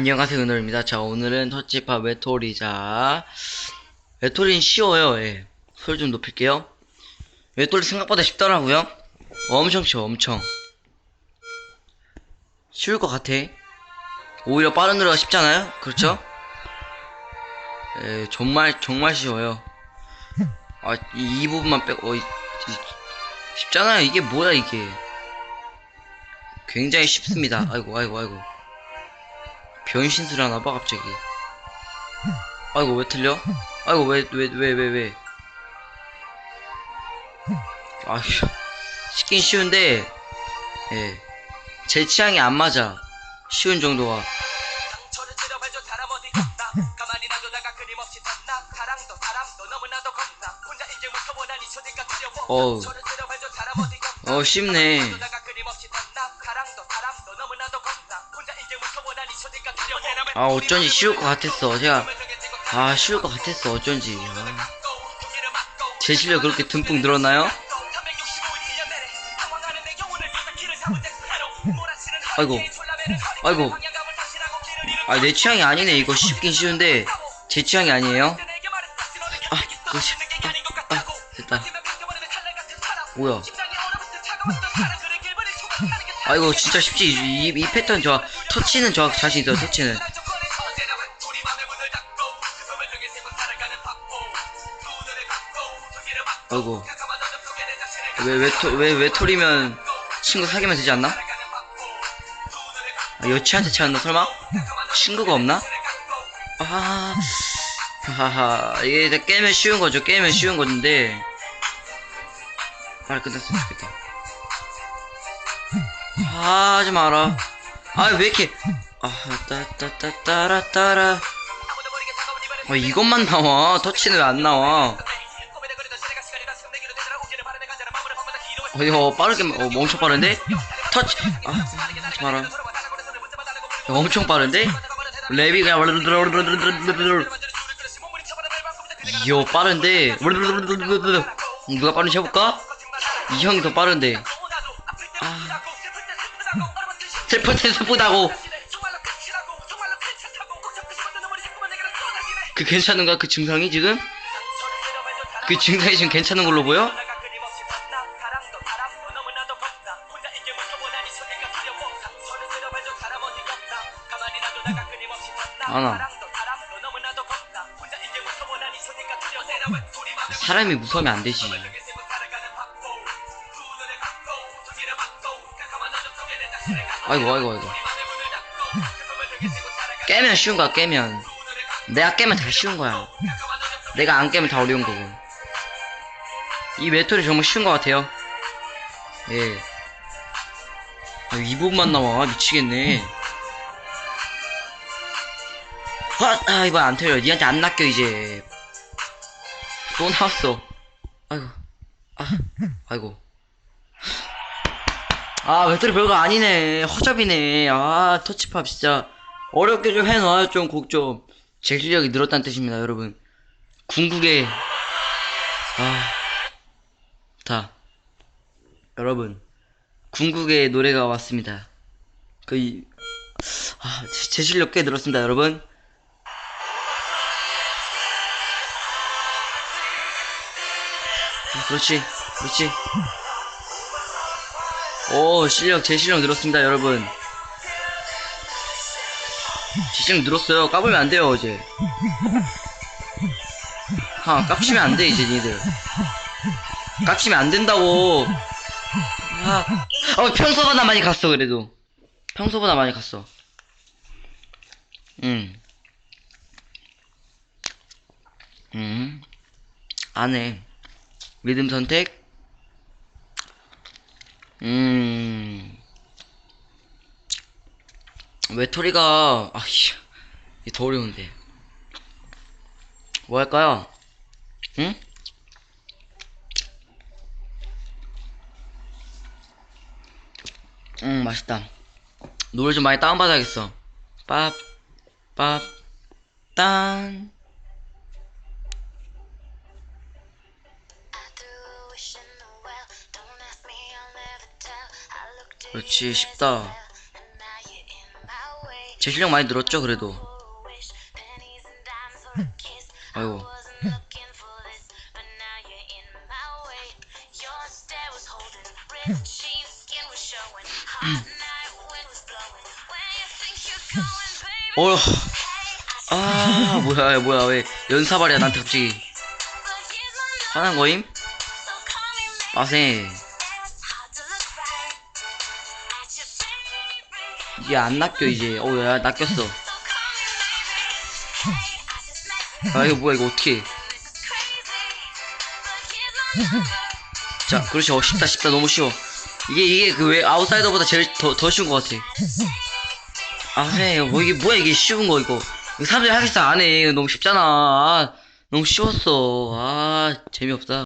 안녕하세요 은호입니다. 자 오늘은 터치팝 외톨이자. 외톨이는 쉬워요 예. 소리 좀 높일게요. 외톨이 생각보다 쉽더라고요. 엄청 쉬워 엄청. 쉬울 것 같아. 오히려 빠른 노래가 쉽잖아요? 그렇죠? 예, 정말 정말 쉬워요. 아이 부분만 빼고 어, 이- 이- 쉽잖아요. 이게 뭐야 이게. 굉장히 쉽습니다. 아이고 아이고 아이고 변신술 하나봐 갑자기. 아이고 왜 틀려? 아이고 왜 왜 왜 왜왜? 아휴. 쉽긴 쉬운데 예. 제 취향이 안 맞아. 쉬운 정도가. 상처를 찌려발줘 사람 어디 갔나? 가만히 놔두다가 끊임없이 탔나? 사랑도 사람도 너무나도 겁나. 혼자 인생을 터보다니 소리가 두려워 어우. 상처를 찌려발줘 사람 어디 갔나? 어 쉽네 아 어쩐지 쉬울 것 같았어. 제가 아 쉬울 것 같았어. 어쩐지. 아, 제 실력 그렇게 듬뿍 늘었나요? 아이고. 아이고. 아 내 취향이 아니네. 이거 쉽긴 쉬운데 제 취향이 아니에요? 아 그렇지 아, 아 됐다. 뭐야? 아 이거 진짜 쉽지. 이, 이 패턴 저 터치는 저 자신 있어 터치는 아이고. 왜왜 외톨이면 친구 사귀면 되지 않나? 아, 여친한테 채웠나 설마? 친구가 없나? 아 하하. 이게 다 게임은 쉬운 거죠. 게임은 쉬운 건데. 빨리 끝났으면 좋겠다. 아, 하지 마라. 아 왜 이렇게. 아 따따따따라 따라. 아 이것만 나와. 터치는 왜 안 나와 어이어 빠르게 어 엄청 빠른데 터치 아 하지 마라 야, 엄청 빠른데 랩이 그냥 이요 빠른데 누가 빠른지 해볼까 이 형이 더 빠른데 아때 슬프다고 그 괜찮은가 그 증상이 지금 그 증상이 지금 괜찮은 걸로 보여 아나. 사람이 무서우면 안 되지. 아이고 아이고 아이고. 깨면 쉬운 거야 깨면. 내가 깨면 다 쉬운 거야. 내가 안 깨면 다 어려운 거고. 이 메토리 정말 쉬운 것 같아요. 예. 아, 이 부분만 나와. 미치겠네 아, 아 이거 안 틀려. 니한테 안 낚여 이제. 또 나왔어. 아이고. 아 아이고. 아 메토리 별거 아니네. 허접이네. 아 터치팝 진짜. 어렵게 좀 해놔요 좀곡 좀. 제 실력이 늘었다는 뜻입니다 여러분. 궁극의 아자. 여러분. 궁극의 노래가 왔습니다. 그 아, 제, 제 실력 꽤 늘었습니다 여러분 그렇지 그렇지. 오 실력 제 실력 늘었습니다 여러분. 제 실력 늘었어요. 까불면 안 돼요 이제. 아 깝치면 안돼 이제 니들. 깝치면 안 된다고. 아 어, 평소보다 많이 갔어 그래도. 평소보다 많이 갔어. 음. 음. 안 해 리듬 선택. 음. 외톨이가 이게 더 어려운데. 뭐 할까요? 응? 음 맛있다. 노래 좀 많이 다운받아야겠어. 밥, 밥, 딴 그렇지 쉽다. 제 실력 많이 늘었죠 그래도. 아이고. 어휴 아 뭐야 뭐야 왜 연사발이야 나한테 갑자기. 화난 거임? 빠세 이게 안 낚여 이제. 어야 낚였어. 아 이거 뭐야 이거 어떻게 자 그렇지. 어 쉽다 쉽다. 너무 쉬워. 이게 이게 그 왜 아웃사이더보다 제일 더, 더 쉬운 것 같아. 아해 뭐 이게 뭐야 이게 쉬운 거 이거. 사람들이 하겠어 안해. 너무 쉽잖아. 아, 너무 쉬웠어. 아 재미없다